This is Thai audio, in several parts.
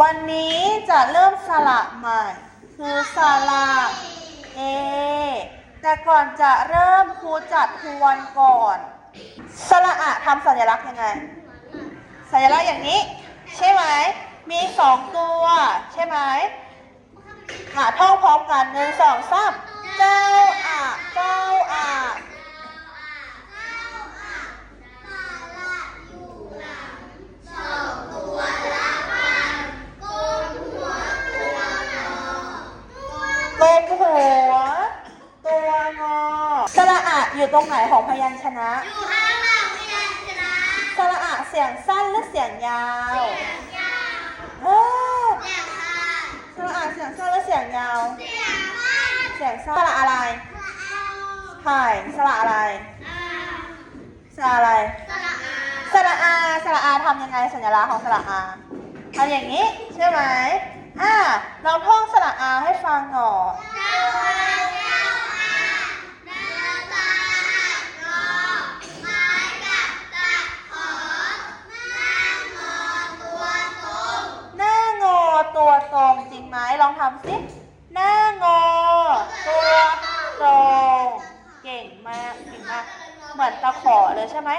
วันนี้จะเริ่มสระใหม่ คือสระเอ แต่ก่อนจะเริ่มครูจัดทวนก่อน สระอะทำสัญลักษณ์ยังไง สัญลักษณ์อย่างนี้ ใช่ไหม มีสองตัว ใช่ไหมหาท่องพร้อมกันหนึ่งสองสามเจ้าอะเจ้าอะ อะอยู่ตรงไหนของพยัญชนะ อยู่ข้างหลังพยัญชนะสระอะเสียงสั้นหรือเสียงยาว เสียงยาวเออเสียงสั้นสระอะเสียงสั้นหรือเสียงยาว เสียงสั้นเสียงสั้นสระอะไรสระเอาถ่ายสระอะไรอ่าสระอะไรสระอาสระอาสระอาทำยังไงสัญลักษณ์ของสระอาทำอย่างนี้ใช่ไหมอ่าเราท่องสระอาให้ฟังหน่อย ตัวตรงจริงไหมลองทำสิหน้างอ ตัวตรงเก่งมากเก่งมากเหมือนตะขอเลยใช่ไหม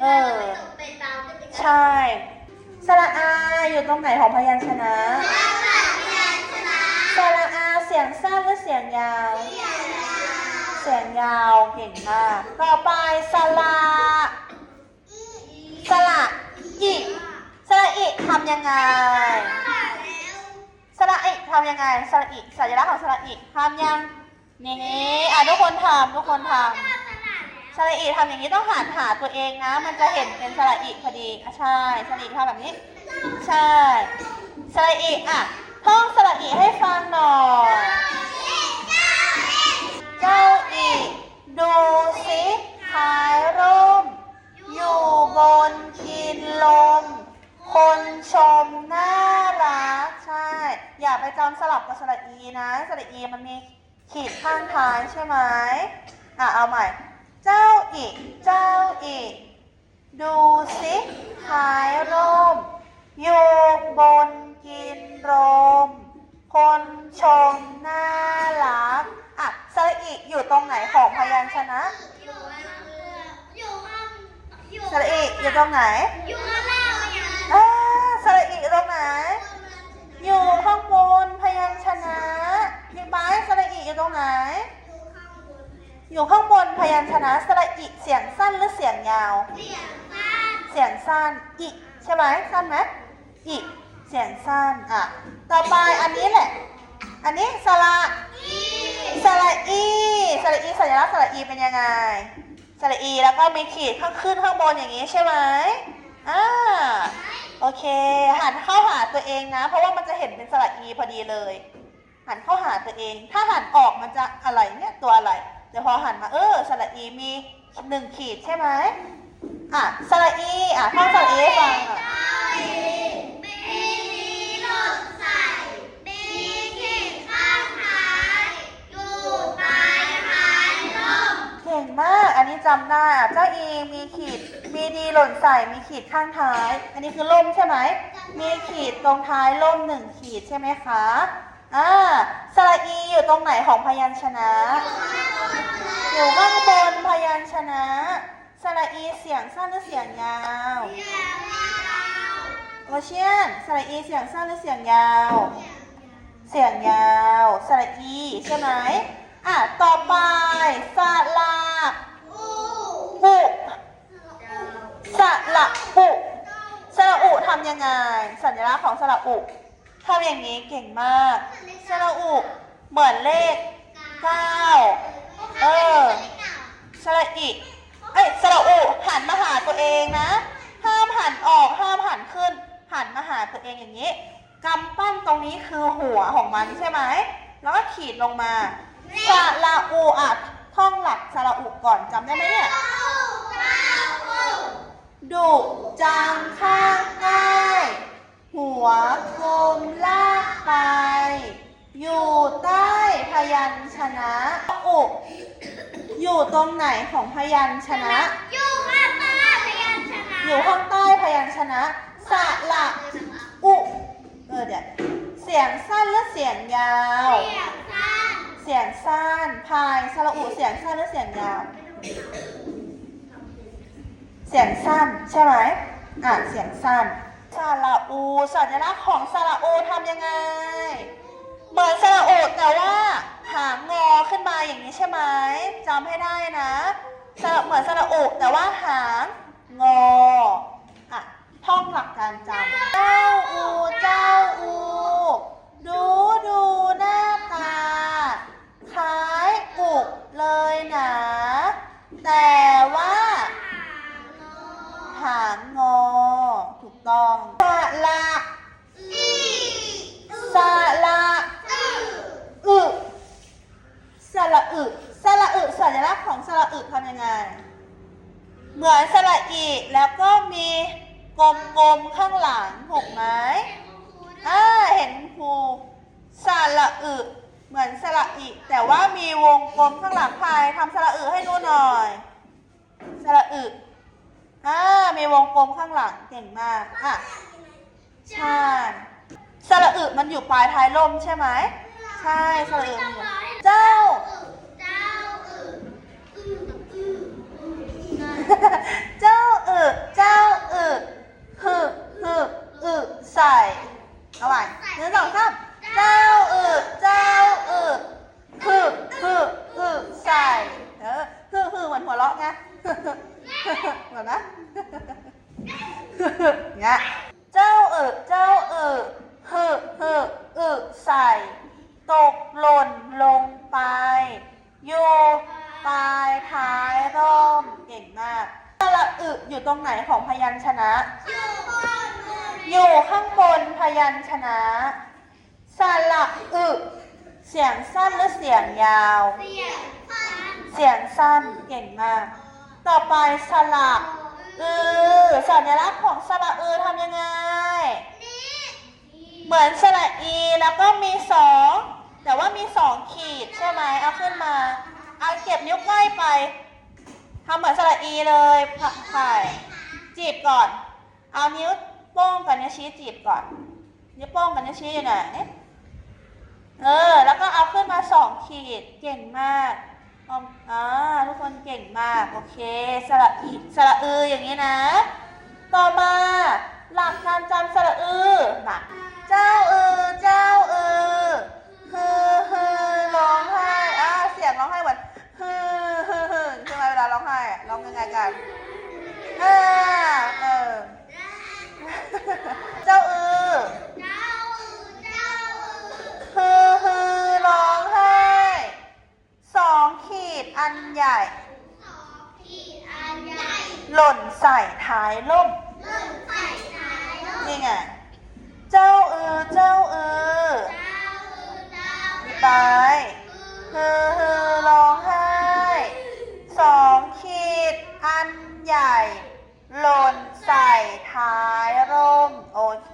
เออใช่สระอาอยู่ตรงไหนของพยัญชนะข้างหลังพยัญชนะสระอาเสียงสั้นหรือเสียงยาว เสียงยาวเก่งมาก ต่อไปสระสระอิ อิทำยังไง สระอิทำยังไง สระอิสัญลักษณ์ของสระอิทำยัง นี่อะทุกคนทำทุกคนทำสระอิทำอย่างนี้ต้องหันหาตัวเองนะ มันจะเห็นเป็นสระอิพอดีอะใช่ สระอิทำแบบนี้ ใช่ สระอิอะท่องสระอิให้ฟังหน่อยเจ้าอีดูสิท้ายร่ม อยู่บนกินลม ชมน่ารักใช่ อย่าไปจำสลับกับสระอีนะสระอีมันมีขีดข้างท้ายใช่ไหมอะเอาใหม่ เจ้าอีเจ้าอีดูสิท้ายร่มอยู่บนกินลมคนชมน่ารักอะสระอีอยู่ตรงไหนของพยัญชนะ อยู่ข้างอยู่ข้างอยู่สระอีอยู่ตรงไหน อยู่ข้างล่างพยัญชนะ อ่าสระอีอยู่ตรงไหน อยู่ข้างบนพยัญชนะบิ๊กไบค์สระอีอยู่ ตรงไหน อยู่ข้างบนพยัญชนะสระอีเสียงสั้นหรือเสียงยาว เสียงสั้น เสียงสั้นอีใช่ไหมสั้นไหมอีเสียงสั้น อะ ต่อไปอันนี้แหละ อันนี้สระอีสระอีสระอีสัญลักษณ์สระอีเป็นยังไงสระอีแล้วก็มีขีดข้างขึ้นข้างบนอย่างนี้ใช่ไหมอ่าโอเค หันเข้าหาตัวเองนะ เพราะว่ามันจะเห็นเป็นสระอีพอดีเลย หันเข้าหาตัวเอง ถ้าหันออกมันจะอะไรเนี่ยตัวอะไรเดี๋ยวพอหันมาเออสระอีมีหนึ่งขีดใช่ไหมอะสระอีอะท่องสระอีให้ฟังอะเบลีหล่นใส่เบขีดข้างท้ายอยู่ปลายท้ายร่มเก่งมาก อันนี้จำได้อะเจ้าอีมีขีดมีดีหล่นใส่มีขีดข้างท้าย อันนี้คือล่มใช่ไหมมีขีดตรงท้ายล่มหนึ่งขีดใช่ไหมคะ อ่าสระอีอยู่ตรงไหนของพยัญชนะ อยู่ข้างบนพยัญชนะ สระอีเสียงสั้นหรือเสียงยาวโอเชียนสระอีเสียงสั้นหรือเสียงยาว เสียงยาวสระอีใช่ไหมอะต่อไปสระอุสระอุสระอุทำยังไง สัญลักษณ์ของสระอุ ทำอย่างนี้เก่งมากสระอุเหมือนเลขเก้าเออสระอิเอ้ยสระอุหันมาหาตัวเองนะ ห้ามหันออกห้ามหันขึ้น หันมาหาตัวเองอย่างนี้กำปั้นตรงนี้คือหัวของมันใช่ไหม แล้วก็ขีดลงมาสระอุอะท่องหลักสระอุก่อนจำได้ไหมเนี่ยดุจังข้างใกล้ หัวกลมลากไป อยู่ใต้พยัญชนะอุอยู่ตรงไหนของพยัญชนะ อยู่ข้างใต้พยัญชนะ อยู่ข้างใต้พยัญชนะสระอุอเดี๋ยวเสียงสั้นหรือเสียงยาว เสียงสั้น เสียงสั้นพายสระอุเสียงสั้นหรือเสียงยาว เสียงสั้นใช่ไหมอะเสียงสั้น สระอู สัญลักษณ์ของสระอูทำยังไง เหมือนสระอูแต่ว่าหางงอขึ้นมาอย่างนี้ใช่ไหมจำให้ได้นะสระเหมือนสระอูแต่ว่าหางงออะท่องหลักการจำเจ้าอู เจ้าอู ดู แล้วก็มีกลมๆข้างหลังถูกไหมอ่าเห็นครูสระอึเหมือนสระอีแต่ว่ามีวงกลมข้างหลังพายทำสระอึให้ดูหน่อยสระอึอ่ามีวงกลมข้างหลังเก่งมากอะใช่สระอึมันอยู่ปลายท้ายลมใช่ไหมใช่สระอึมันอยู่เจ้า เจ้าอึเจ้าอึฮึฮึอึใส่เอาใหม่หนึ่งสองสามเจ้าอึเจ้าอึฮึฮึอึใส่เออฮึฮึเหมือนหัวเราะไงเหมือนนะเงี้ยเจ้าอึเจ้าอึฮึฮึอึใส่ ตกหล่นลงไปอยู่ปลายท้ายร่มเก่งมาก สระอึอยู่ตรงไหนของพยัญชนะ อยู่ข้างบนพยัญชนะ สระอึ เสียงสั้นหรือเสียงยาว เสียงสั้นเก่งมาก ต่อไปสระอือสัญลักษณ์ของสระอือทำยังไง เหมือนสระอีแล้วก็มีสองแต่ว่ามีสองขีดใช่ไหมเอาขึ้นมา เอาเก็บนิ้วก้อยไป ทำเหมือนสระอีเลยผักไข่จีบก่อน เอานิ้วโป้งกับนิ้วชี้จีบก่อน นิ้วโป้งกับนิ้วชี้อยู่ไหนเออ แล้วก็เอาขึ้นมาสองขีด เก่งมากออมอ่าทุกคนเก่งมาก โอเค สระอีสระอืออย่างนี้นะ ต่อมา หลักการจำสระอือมาเจ้าอือ เจ้าอือ ฮือฮือร้องไห้อ่าเสียงร้องไห้หมือนฮือฮือฮือใช่ไหมเวลาร้อง ไห้อะร้อ ใหญ่ หล่นใส่ท้ายร่ม โอเค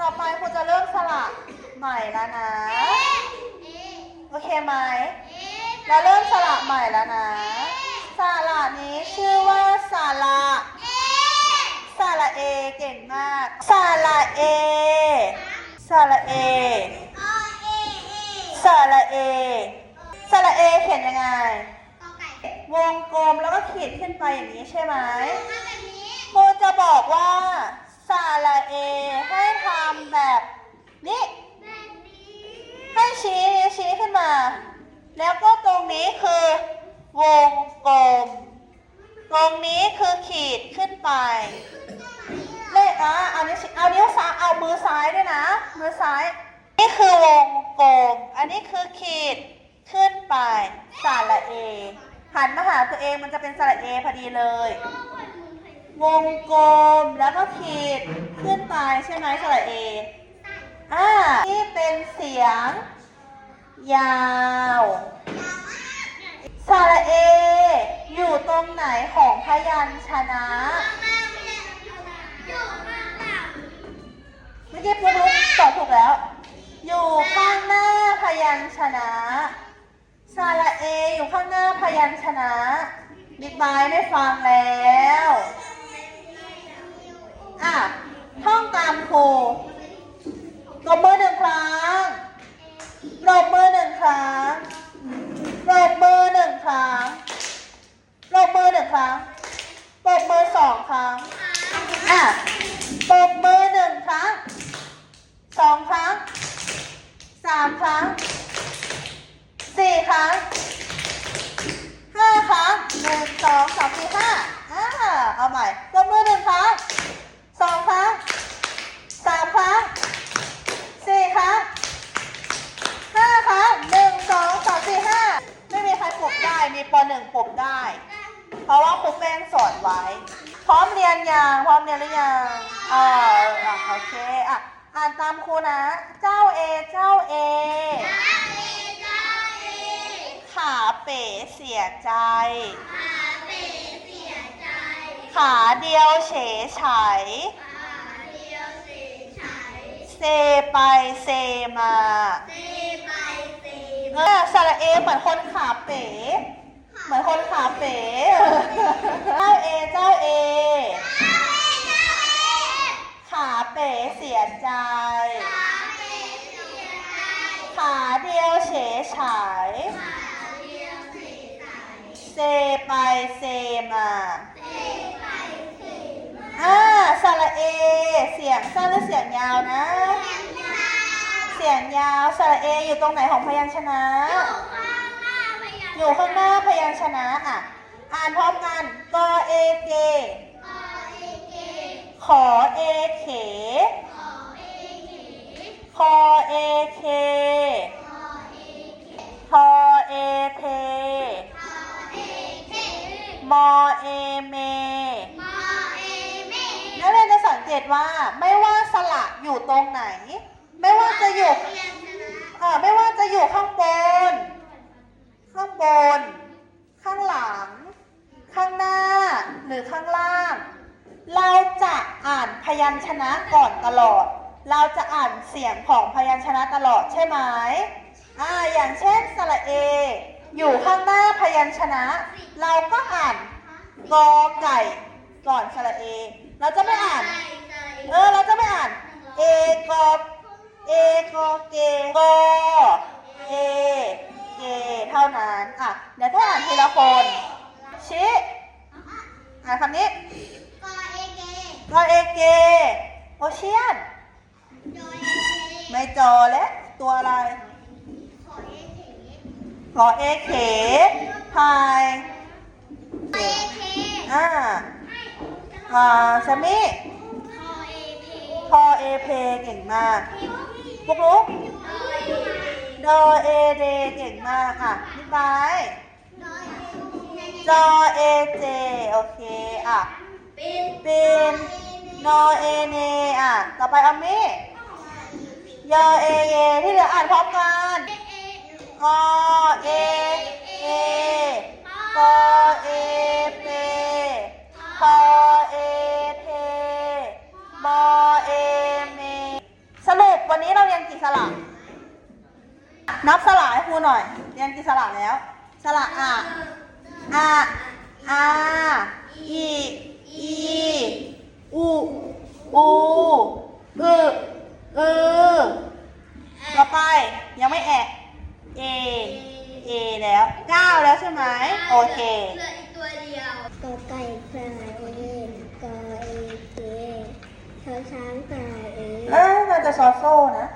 ต่อไปครูจะเริ่มสลับใหม่แล้วนะ โอเคไหม แล้วเริ่มสลับใหม่แล้วนะ สระนี้ชื่อว่าสระสระเอเก่งมาก สระเอสระเอสระเอสระเอเขียนยังไง วงกลมแล้วก็ขีดขึ้นไปอย่างนี้ใช่ไหมครูจะบอกว่าสระเอให้ทำแบบนี้ ให้ชี้นิ้วชี้ขึ้นมา แล้วก็ตรงนี้คือวงกลม ตรงนี้คือขีดขึ้นไปเลขอะเอานิ้วชี้เอานิ้วซ้ายเอามือซ้ายด้วยนะ มือซ้าย นี่คือวงกลม อันนี้คือขีดขึ้นไปสระเอ หันมาหาตัวเองมันจะเป็นสระเอพอดีเลย วงกลมแล้วก็ขีดขึ้นไปใช่ไหมสระเออ่านี่เป็นเสียง ยาวสระเอ อยู่ตรงไหนของพยัญชนะเมื่อกี้ปุ๊บปุ๊บตอบถูกแล้ว อยู่ข้างหน้าพยัญชนะ สระเออยู่ข้างหน้าพยัญชนะ บิ๊กไม้ไม่ฟังแล้วอะท่องตามครูตบมือหนึ่งครั้งปรบมือหนึ่งครั้งปรบมือหนึ่งครั้งปรบมือหนึ่งครั้งปรบมือสองครั้ง อะปรบมือหนึ่งครั้งสองครั้งสามครั้งสี่ครั้งห้าครั้งหนึ่งสองสามสี่ห้าอ่าเอาใหม่ปรบมือหนึ่งครั้งสองครั้งสามครั้งสี่ครั้งห้าครั้งหนึ่งสองสามสี่ห้าไม่มีใครป ลุกได้มีปหนึ่งปลุกได้ เพราะว่าครูแป้งสอนไว้ พร้อมเรียนยังพร้อมเรียนหรือยังเอออะโอเคอะอ่านตามครูนะ เจ้าเอเจ้าเอ ขาเป๋เสียใจ ขาเดียวเฉยไฉเซไปเซมาเออสระเอเหมือนคนขาเป๋ เหมือนคนขาเป๋เจ้าเอเจ้าเอ ขาเป๋เสียใจ ขาเดียวเฉยไฉเซไปเซมาอ่าสระเอ เสียงสั้นหรือเสียงยาวนะ เสียงยาวสระเออยู่ตรงไหนของพยัญชนะ อยู่ข้างหน้าพยัญชนะอะ อ่านพร้อมกันกอเอเกขอเอเขคอเอเคพอเอเพมอเอเมนักเรียนจะสังเกตว่าไม่ว่าสระอยู่ตรงไหน ไม่ว่าจะอยู่เออไม่ว่าจะอยู่ข้างบน ข้างบน ข้างหลัง ข้างหน้า หรือข้างล่าง เราจะอ่านพยัญชนะก่อนตลอด เราจะอ่านเสียงของพยัญชนะตลอดใช่ไหมอ่าอย่างเช่นสระเอ อยู่ข้างหน้าพยัญชนะ เราก็อ่านกอไก่ก่อนสระเอ เราจะไม่อ่าน เออ เราจะไม่อ่าน เอกอเอกอเกกอเอ เกเท่านั้น อะ เดี๋ยวถ้าอ่านทีละคนชี้อ่านคำนี้กอเอเกโอเชียน ไม่จอและ ตัวอะไรกอเอเขพายอ่าอ่าชามิพอเอเพเก่งมากพวกลูก ดอเอเดเก่งมากค่ะพี่ไบร์ทจอเอเจโอเคอะเป็นนอเอเนอะต่อไปอามี่ยอเอเยที่เหลืออ่านพร้อมกันกอเอเอกอเอเปพอเอเทมอเอเมสรุปวันนี้เราเรียนกี่สระ นับสระให้ครูหน่อย เรียนกี่สระแล้ว สระอะอะอาอีอีอูอูอึอือต่อไปยังไม่แอะเอเอแล้วเก้าแล้วใช่ไหมโอเคเหลืออีกตัวเดียวกอไก่ปลาเอนกอเอเคช้างช้างปลาเอเอ้ยน่าจะซอโซ่นะ